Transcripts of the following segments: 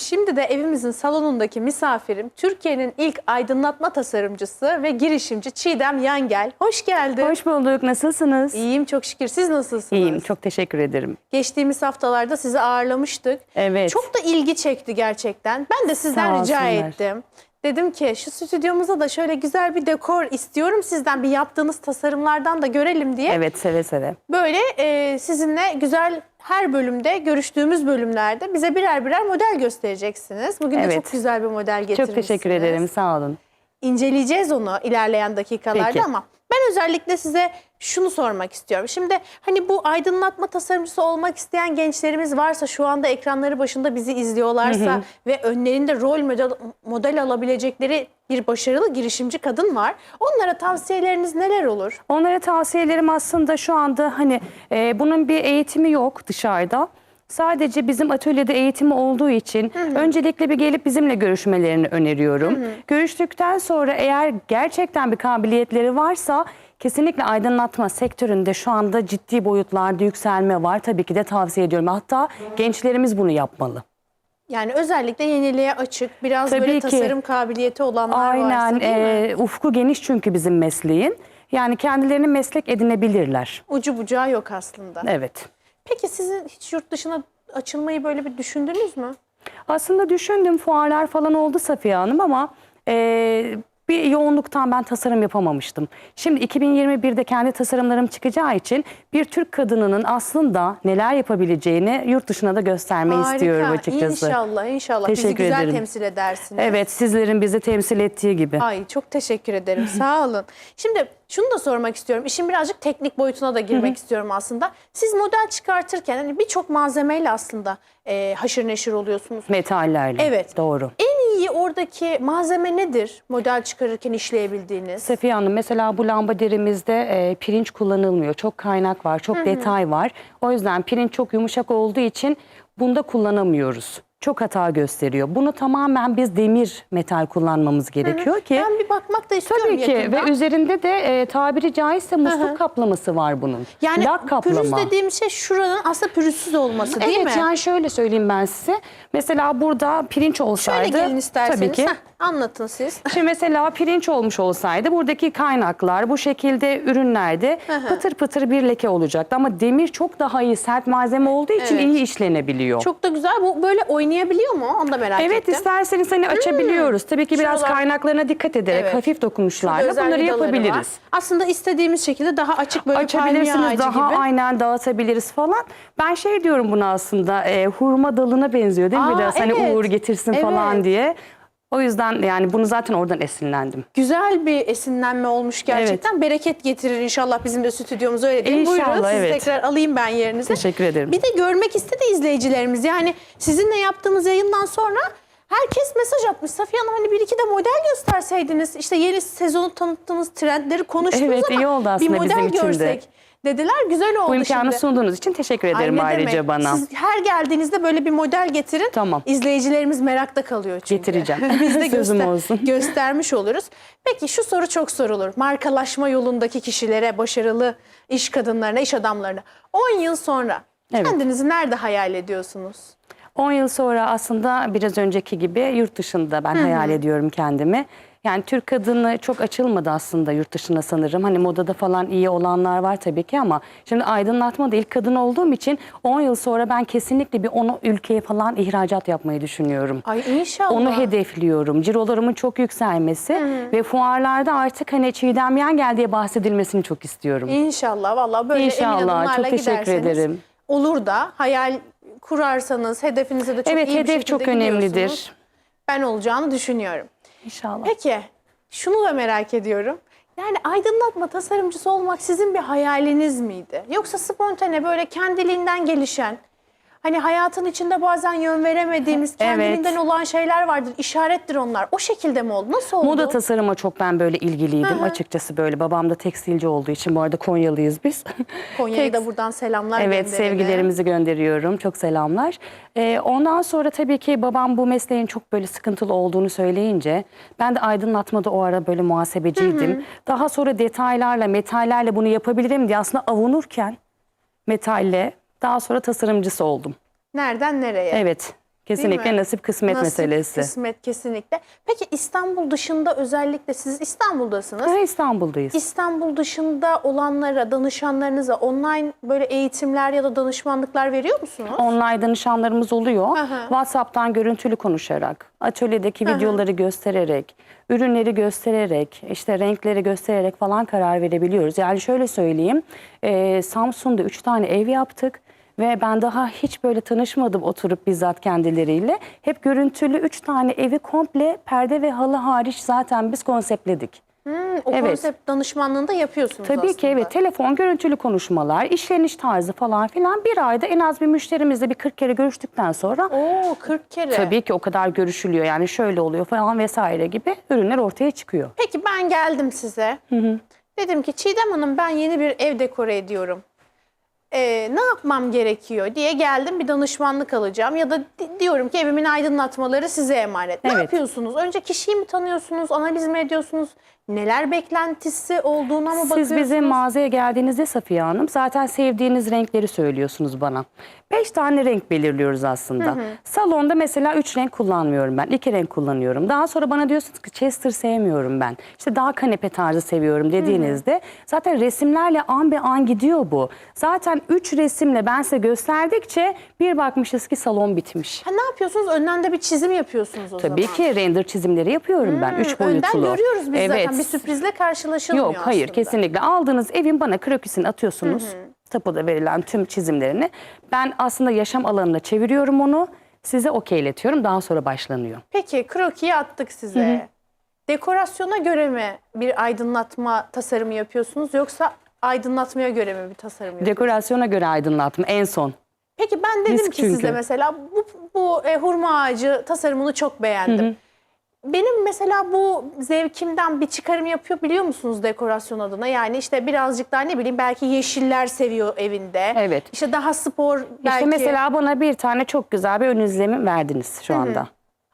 Şimdi de evimizin salonundaki misafirim Türkiye'nin ilk aydınlatma tasarımcısı ve girişimci Çiğdem Yangel. Hoş geldin. Hoş bulduk. Nasılsınız? İyiyim çok şükür. Siz nasılsınız? İyiyim. Çok teşekkür ederim. Geçtiğimiz haftalarda sizi ağırlamıştık. Evet. Çok da ilgi çekti gerçekten. Ben de sizden Sağ rica olsunlar. ettim. Dedim ki şu stüdyomuza da şöyle güzel bir dekor istiyorum sizden bir yaptığınız tasarımlardan da görelim diye. Evet, seve seve. Böyle e, sizinle güzel her bölümde görüştüğümüz bölümlerde bize birer birer model göstereceksiniz. Bugün de Evet. çok güzel bir model getirmişsiniz. Çok teşekkür ederim. Sağ olun. İnceleyeceğiz onu ilerleyen dakikalarda Peki. ama ben özellikle size şunu sormak istiyorum. Şimdi hani bu aydınlatma tasarımcısı olmak isteyen gençlerimiz varsa şu anda ekranları başında bizi izliyorlarsa ve önlerinde rol model, model alabilecekleri bir başarılı girişimci kadın var. Onlara tavsiyeleriniz neler olur? Onlara tavsiyelerim aslında şu anda hani e, bunun bir eğitimi yok dışarıda. Sadece bizim atölyede eğitimi olduğu için öncelikle bir gelip bizimle görüşmelerini öneriyorum. Görüştükten sonra eğer gerçekten bir kabiliyetleri varsa kesinlikle aydınlatma sektöründe şu anda ciddi boyutlarda yükselme var. Tabii ki de tavsiye ediyorum. Hatta gençlerimiz bunu yapmalı. Yani özellikle yeniliğe açık, biraz Tabii böyle ki. tasarım kabiliyeti olanlar Aynen. varsa değil mi? e, ufku geniş çünkü bizim mesleğin. Yani kendilerini meslek edinebilirler. Ucu bucağı yok aslında. Evet. Peki sizin hiç yurt dışına açılmayı böyle bir düşündünüz mü? Aslında düşündüm fuarlar falan oldu Safiye Hanım ama e, bir yoğunluktan ben tasarım yapamamıştım. Şimdi 2021'de kendi tasarımlarım çıkacağı için bir Türk kadınının aslında neler yapabileceğini yurt dışına da göstermeyi istiyorum açıkçası. İnşallah, inşallah. Bizi Teşekkür güzel ederim. temsil edersiniz. Evet sizlerin bizi temsil ettiği gibi. Ay çok teşekkür ederim. Sağ olun. Şimdi şunu da sormak istiyorum. İşin birazcık teknik boyutuna da girmek istiyorum aslında. Siz model çıkartırken hani birçok malzemeyle aslında e, haşır neşir oluyorsunuz. Metallerle. Evet. Doğru. En iyi oradaki malzeme nedir? Model çıkarırken işleyebildiğiniz. Safiye Hanım mesela bu lambaderimizde e, pirinç kullanılmıyor. Çok kaynak var, çok detay var. O yüzden pirinç çok yumuşak olduğu için bunda kullanamıyoruz. Çok hata gösteriyor. Bunu tamamen biz demir metal kullanmamız gerekiyor ki. Ben bir bakmak da istiyorum Tabii ki yakından. ve üzerinde de e, tabiri caizse musluk kaplaması var bunun. Yani Lak kaplama. pürüz dediğim şey şuranın aslında pürüzsüz olması değil evet mi? yani şöyle söyleyeyim ben size. Mesela burada pirinç olsaydı. Şöyle gelin isterseniz. Tabii ki. Heh, anlatın siz. Şimdi mesela pirinç olmuş olsaydı buradaki kaynaklar bu şekilde ürünlerde pıtır pıtır bir leke olacaktı. Ama demir çok daha iyi sert malzeme olduğu için Evet. iyi işlenebiliyor. Çok da güzel. Bu böyle oynayabiliyor mu? Onu da merak Evet ettim. isterseniz hani açabiliyoruz. Tabii ki biraz Şuralar- kaynaklarına dikkat ederek Evet. hafif dokunuşlarla bunları var. yapabiliriz. Aslında istediğimiz şekilde daha açık böyle Açabilirsiniz daha gibi. aynen dağıtabiliriz falan. Ben şey diyorum buna aslında e, hurma dalına benziyor değil mi Aa, biraz hani evet. uğur getirsin falan Evet. diye. O yüzden yani bunu zaten oradan esinlendim. Güzel bir esinlenme olmuş gerçekten. Bereket getirir inşallah bizim de stüdyomuz öyle değil? İnşallah, Buyurun sizi evet. tekrar alayım ben yerinize. Teşekkür ederim. Bir de görmek istedi izleyicilerimiz. Yani sizinle yaptığımız yayından sonra herkes mesaj atmış. Safiye Hanım hani bir iki de model gösterseydiniz. İşte yeni sezonu tanıttığınız trendleri konuştunuz Evet, ama iyi oldu bir aslında model bizim için de. Dediler güzel oldu Bu imkanı şimdi. sunduğunuz için teşekkür Ay, ederim ne ayrıca demek. bana. Siz her geldiğinizde böyle bir model getirin. Tamam. İzleyicilerimiz merakta kalıyor çünkü. Getireceğim. Biz de göster- olsun. göstermiş oluruz. Peki şu soru çok sorulur. Markalaşma yolundaki kişilere, başarılı iş kadınlarına, iş adamlarına 10 yıl sonra Evet. kendinizi nerede hayal ediyorsunuz? 10 yıl sonra aslında biraz önceki gibi yurt dışında ben hayal ediyorum kendimi. Yani Türk kadını çok açılmadı aslında yurt dışına sanırım. Hani modada falan iyi olanlar var tabii ki ama şimdi aydınlatma da ilk kadın olduğum için 10 yıl sonra ben kesinlikle bir onu ülkeye falan ihracat yapmayı düşünüyorum. Ay inşallah. Onu hedefliyorum. Cirolarımın çok yükselmesi ve fuarlarda artık hani Çiğdem Yengel diye bahsedilmesini çok istiyorum. İnşallah vallahi böyle İnşallah, emin adımlarla çok teşekkür giderseniz ederim. Olur da hayal kurarsanız hedefinize de çok evet iyi bir hedef şekilde çok gidiyorsunuz. önemlidir. Ben olacağını düşünüyorum. İnşallah. Peki şunu da merak ediyorum. Yani aydınlatma tasarımcısı olmak sizin bir hayaliniz miydi? Yoksa spontane böyle kendiliğinden gelişen, hani hayatın içinde bazen yön veremediğimiz, Evet. kendiliğinden olan şeyler vardır, işarettir onlar. O şekilde mi oldu? Nasıl oldu? Moda tasarıma çok ben böyle ilgiliydim açıkçası böyle. Babam da tekstilci olduğu için bu arada Konyalıyız biz. Konya'ya da Tekst- buradan selamlar Evet gönderelim. sevgilerimizi gönderiyorum. Çok selamlar. Ee, ondan sonra tabii ki babam bu mesleğin çok böyle sıkıntılı olduğunu söyleyince ben de aydınlatmada o ara böyle muhasebeciydim. Daha sonra detaylarla, metallerle bunu yapabilirim diye aslında avunurken metalle daha sonra tasarımcısı oldum. Nereden nereye? Evet. Kesinlikle nasip kısmet Nasip, meselesi. kısmet kesinlikle. Peki İstanbul dışında özellikle siz İstanbul'dasınız. Ha, İstanbul'dayız. İstanbul dışında olanlara, danışanlarınıza online böyle eğitimler ya da danışmanlıklar veriyor musunuz? Online danışanlarımız oluyor. Aha. WhatsApp'tan görüntülü konuşarak, atölyedeki videoları göstererek, ürünleri göstererek, işte renkleri göstererek falan karar verebiliyoruz. Yani şöyle söyleyeyim, e, Samsun'da 3 tane ev yaptık. Ve ben daha hiç böyle tanışmadım oturup bizzat kendileriyle. Hep görüntülü 3 tane evi komple perde ve halı hariç zaten biz konseptledik. Hmm, o Evet. konsept danışmanlığında yapıyorsunuz Tabii aslında. ki evet telefon görüntülü konuşmalar, işleniş tarzı falan filan bir ayda en az bir müşterimizle bir 40 kere görüştükten sonra Oo 40 kere. tabii ki o kadar görüşülüyor yani şöyle oluyor falan vesaire gibi ürünler ortaya çıkıyor. Peki ben geldim size. Dedim ki Çiğdem Hanım ben yeni bir ev dekore ediyorum. Ee, ne yapmam gerekiyor diye geldim bir danışmanlık alacağım ya da di- diyorum ki evimin aydınlatmaları size emanet. Ne Evet. yapıyorsunuz? Önce kişiyi mi tanıyorsunuz, analiz mi ediyorsunuz? Neler beklentisi olduğuna mı Siz bakıyorsunuz? bizim mağazaya geldiğinizde Safiye Hanım zaten sevdiğiniz renkleri söylüyorsunuz bana. Beş tane renk belirliyoruz aslında. Salonda mesela üç renk kullanmıyorum ben. iki renk kullanıyorum. Daha sonra bana diyorsunuz ki Chester sevmiyorum ben. İşte daha kanepe tarzı seviyorum dediğinizde zaten resimlerle an be an gidiyor bu. Zaten üç resimle ben size gösterdikçe bir bakmışız ki salon bitmiş. Ha, ne yapıyorsunuz? Önden de bir çizim yapıyorsunuz o Tabii zaman. ki render çizimleri yapıyorum ben. Üç boyutlu. Önden görüyoruz biz evet. zaten. Bir sürprizle karşılaşılmıyor Yok hayır aslında. kesinlikle. Aldığınız evin bana krokisini atıyorsunuz. Tapuda verilen tüm çizimlerini. Ben aslında yaşam alanına çeviriyorum onu. Size okeyletiyorum. Daha sonra başlanıyor. Peki krokiyi attık size. Dekorasyona göre mi bir aydınlatma tasarımı yapıyorsunuz yoksa aydınlatmaya göre mi bir tasarım yapıyorsunuz? Dekorasyona göre aydınlatma en son. Peki ben dedim Risk ki size çünkü. mesela bu, bu e, hurma ağacı tasarımını çok beğendim. Benim mesela bu zevkimden bir çıkarım yapıyor biliyor musunuz dekorasyon adına? Yani işte birazcık daha ne bileyim belki yeşiller seviyor evinde. Evet. İşte daha spor belki. İşte mesela bana bir tane çok güzel bir ön izlemi verdiniz şu anda.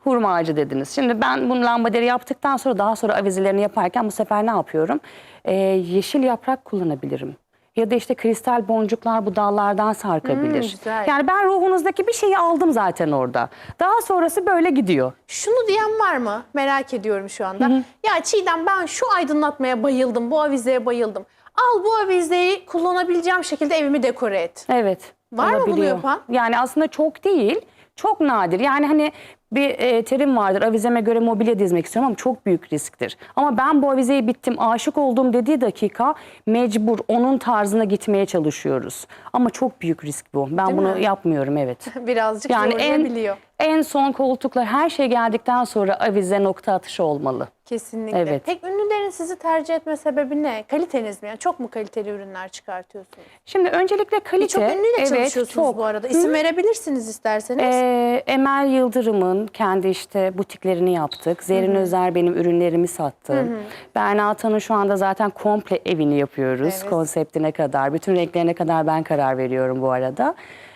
Hurma ağacı dediniz. Şimdi ben bunu lambaları yaptıktan sonra daha sonra avizelerini yaparken bu sefer ne yapıyorum? Ee, yeşil yaprak kullanabilirim. Ya da işte kristal boncuklar bu dallardan sarkabilir. Hmm, güzel. Yani ben ruhunuzdaki bir şeyi aldım zaten orada. Daha sonrası böyle gidiyor. Şunu diyen var mı? Merak ediyorum şu anda. Ya Çiğdem ben şu aydınlatmaya bayıldım, bu avizeye bayıldım. Al bu avizeyi kullanabileceğim şekilde evimi dekore et. Evet. Var mı bunu olabiliyor. yapan? Yani aslında çok değil. Çok nadir. Yani hani bir e, terim vardır. Avizeme göre mobilya dizmek istiyorum ama çok büyük risktir. Ama ben bu avizeyi bittim, aşık oldum dediği dakika mecbur onun tarzına gitmeye çalışıyoruz. Ama çok büyük risk bu. Ben Değil bunu mi? yapmıyorum evet. Birazcık Yani zorlayabiliyor. en son koltuklar her şey geldikten sonra avize nokta atışı olmalı. Kesinlikle. Evet. Peki ünlülerin sizi tercih etme sebebi ne? Kaliteniz mi? Yani çok mu kaliteli ürünler çıkartıyorsunuz? Şimdi öncelikle kalite. Çok ünlüyle evet, çalışıyorsunuz çok. bu arada. İsim verebilirsiniz isterseniz. Ee, Emel Yıldırım'ın kendi işte butiklerini yaptık. Zerrin Özer benim ürünlerimi sattı. Berna Atan'ın şu anda zaten komple evini yapıyoruz. Evet. Konseptine kadar, bütün renklerine kadar ben karar veriyorum bu arada.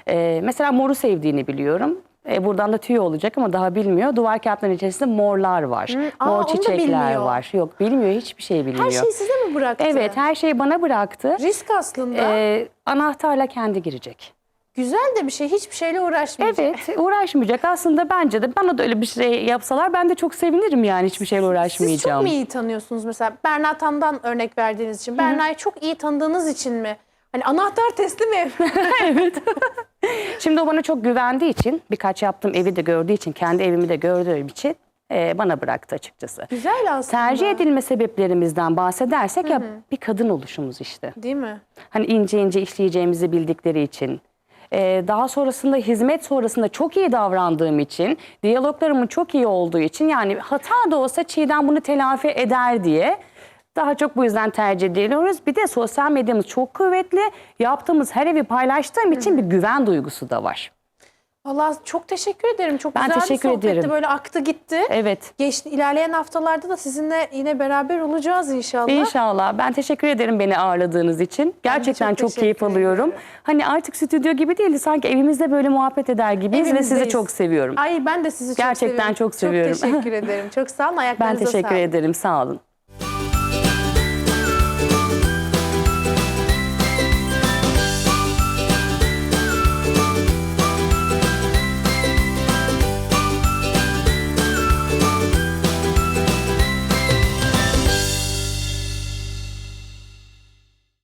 Ee, mesela moru sevdiğini biliyorum. Ee, buradan da tüy olacak ama daha bilmiyor. Duvar kağıtlarının içerisinde morlar var. Aa, Mor çiçekler var. Yok bilmiyor, hiçbir şey bilmiyor. Her şeyi size mi bıraktı? Evet, her şeyi bana bıraktı. Risk aslında. Ee, anahtarla kendi girecek. Güzel de bir şey. Hiçbir şeyle uğraşmayacak. Evet uğraşmayacak. Aslında bence de bana da öyle bir şey yapsalar ben de çok sevinirim yani hiçbir şeyle Siz çok uğraşmayacağım. mu iyi tanıyorsunuz mesela? Berna Tan'dan örnek verdiğiniz için. Berna'yı çok iyi tanıdığınız için mi? Hani anahtar teslim ev. Şimdi o bana çok güvendiği için birkaç yaptığım evi de gördüğü için kendi evimi de gördüğüm için e, bana bıraktı açıkçası. Güzel aslında. Tercih edilme sebeplerimizden bahsedersek ya bir kadın oluşumuz işte. Değil mi? Hani ince ince işleyeceğimizi bildikleri için. Ee, daha sonrasında hizmet sonrasında çok iyi davrandığım için, diyaloglarımın çok iyi olduğu için yani hata da olsa Çiğdem bunu telafi eder diye daha çok bu yüzden tercih ediyoruz. Bir de sosyal medyamız çok kuvvetli. Yaptığımız her evi paylaştığım için bir güven duygusu da var. Vallahi çok teşekkür ederim. Çok Ben güzel teşekkür bir sohbetti. ederim. Böyle aktı gitti. Evet. Geçti, ilerleyen haftalarda da sizinle yine beraber olacağız inşallah. İnşallah. Ben teşekkür ederim beni ağırladığınız için. Gerçekten çok çok, teşekkür keyif alıyorum. ederim. Hani artık stüdyo gibi değil, sanki evimizde böyle muhabbet eder gibiyiz ve sizi çok seviyorum. Ay ben de sizi çok Gerçekten seviyorum. çok seviyorum. Çok teşekkür ederim. Çok sağ olun. Ben Ayaklarınıza teşekkür sağlık. ederim. Sağ olun.